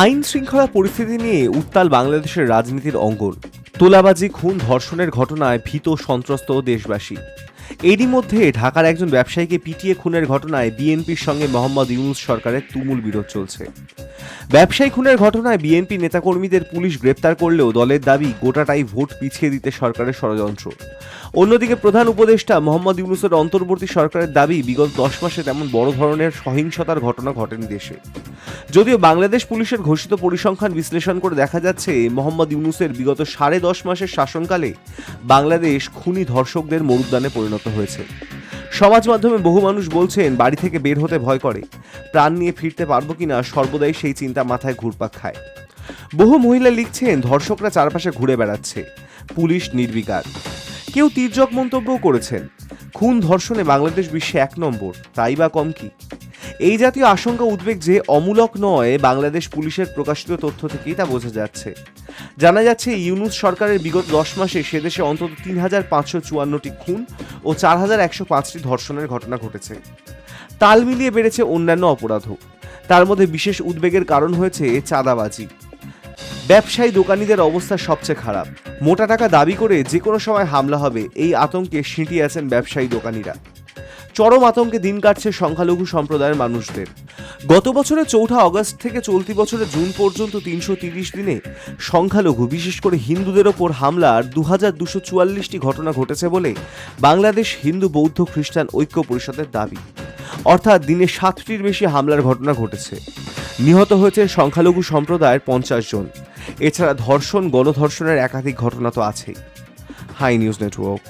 আইন শৃঙ্খলা পরিস্থিতি নিয়ে উত্তাল বাংলাদেশের রাজনীতির অঙ্গন। তোলাবাজি, খুন, ধর্ষণের ঘটনায় ভীত, সন্ত্রস্ত দেশবাসী। এরই মধ্যে ঢাকার একজন ব্যবসায়ীকে পিটিয়ে খুনের ঘটনায় বিএনপির সঙ্গে মোহাম্মদ ইউনুস সরকারের তুমুল বিরোধ চলছে। ব্যবসায়ী খুনের ঘটনায় বিএনপি নেতাকর্মীদের পুলিশ গ্রেপ্তার করলেও দলের দাবি গোটাটাই ভোট পিছিয়ে দিতে সরকারের ষড়যন্ত্র। অন্যদিকে প্রধান উপদেষ্টা মোহাম্মদ ইউনুসের অন্তর্বর্তী সরকারের দাবি, বিগত দশ মাসে তেমন বড় ধরনের সহিংসতার ঘটনা ঘটেনি দেশে। যদিও বাংলাদেশ পুলিশের ঘোষিত পরিসংখ্যান বিশ্লেষণ করে দেখা যাচ্ছে, মোহাম্মদ ইউনুসের বিগত সাড়ে দশ মাসের শাসনকালে বাংলাদেশ খুনি ধর্ষকদের মরুদ্যানে পরিণত হয়েছে। সমাজ মাধ্যমে বহু মানুষ বলছেন, বাড়ি থেকে বের হতে ভয় করে। প্রাণ নিয়ে ফিরতে পারব কিনা সর্বদাই সেই চিন্তা মাথায় ঘুরপাক খায়। বহু মহিলা লিখছেন, ধর্ষকরা চারপাশে ঘুরে বেড়াচ্ছে। পুলিশ নির্বিকার। কেউ তীর্যক মন্তব্যও করেছেন, খুন ধর্ষণে বাংলাদেশ বিশ্বে এক নম্বর, তাই বা কম কি? এই জাতীয় আশঙ্কা উদ্বেগ যে অমূলক নয়, বাংলাদেশ পুলিশের প্রকাশিত তথ্য থেকেই তা বোঝা যাচ্ছে। জানা যাচ্ছে, ইউনুস সরকারের বিগত দশ মাসে সেদেশে অন্তত তিন হাজার পাঁচশো চুয়ান্নটি খুন ও চার হাজার একশো পাঁচটি ধর্ষণের ঘটনা ঘটেছে। তাল মিলিয়ে বেড়েছে অন্যান্য অপরাধও। তার মধ্যে বিশেষ উদ্বেগের কারণ হয়েছে চাঁদাবাজি। ব্যবসায়ী দোকানীদের অবস্থা সবচেয়ে খারাপ। মোটা টাকা দাবি করে যে কোনো সময় হামলা হবে, এই আতঙ্কে সিঁটিয়ে আছেন ব্যবসায়ী দোকানীরা। চরম আতঙ্কে দিন কাটছে সংখ্যালঘু সম্প্রদায়ের মানুষদের। গত বছরের চৌঠা অগস্ট থেকে চলতি বছরের জুন পর্যন্ত তিনশো তিরিশ দিনে সংখ্যালঘু, বিশেষ করে হিন্দুদের ওপর হামলার দু হাজার দুশো চুয়াল্লিশটি ঘটনা ঘটেছে বলে বাংলাদেশ হিন্দু বৌদ্ধ খ্রিস্টান ঐক্য পরিষদের দাবি। অর্থাৎ দিনে সাতটির বেশি হামলার ঘটনা ঘটেছে। নিহত হয়েছে সংখ্যালঘু সম্প্রদায়ের পঞ্চাশ জন। এছাড়া ধর্ষণ, গণধর্ষণের একাধিক ঘটনা তো আছেই। Hi News Network.